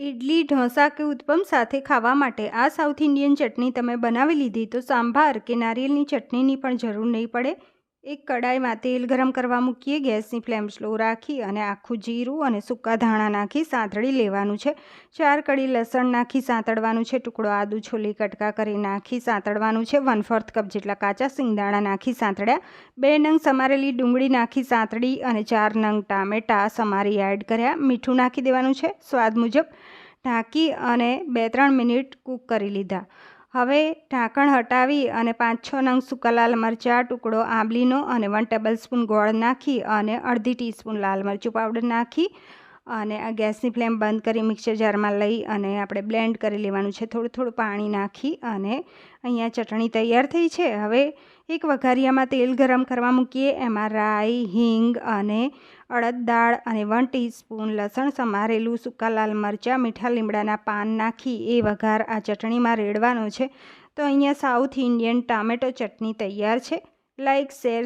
ઇડલી ઢોસા કે ઉત્પમ સાથે ખાવા માટે આ સાઉથ ઇન્ડિયન ચટણી તમે બનાવી લીધી તો સાંભાર કે નારિયેળની ચટણીની પણ જરૂર નહીં પડે. એક કડાઈમાં તેલ ગરમ કરવા મૂકીએ, ગેસની ફ્લેમ સ્લો રાખી અને આખું જીરું અને સૂકા ધાણા નાખી સાંતળી લેવાનું છે. ચાર કડી લસણ નાખી સાંતળવાનું છે, ટુકડો આદુ છોલી કટકા કરી નાખી સાંતળવાનું છે, વન ફોર્થ કપ જેટલા કાચા સિંગદાણા નાખી સાંતળ્યા. બે નંગ સમારેલી ડુંગળી નાખી સાંતળી અને ચાર નંગ ટામેટા સમારી એડ કર્યા. મીઠું નાખી દેવાનું છે, સ્વાદ મુજબ ઢાંકી અને બે ત્રણ મિનિટ કૂક કરી લીધા. હવે ઢાંકણ હટાવી અને પાંચ છ નંગ સૂકા લાલ મરચાં, ટુકડો આંબલીનો અને વન ટેબલ સ્પૂન ગોળ નાખી અને અડધી ટીસ્પૂન લાલ મરચું પાવડર નાખી અને આ ગેસની ફ્લેમ બંધ કરી મિક્સર જારમાં લઈ અને આપણે બ્લેન્ડ કરી લેવાનું છે. થોડું થોડું પાણી નાખી અને અહીંયા ચટણી તૈયાર થઈ છે. હવે એક વઘારિયામાં તેલ ગરમ કરવા મૂકીએ. એમાં રાઈ, હિંગ અને અડદ દાળ અને વન ટીસ્પૂન લસણ, સમારેલું સૂકા લાલ મરચાં, મીઠા લીમડાના પાન નાખી એ વઘાર આ ચટણીમાં રેડવાનો છે. તો અહીંયા સાઉથ ઇન્ડિયન ટામેટો ચટણી તૈયાર છે. Like share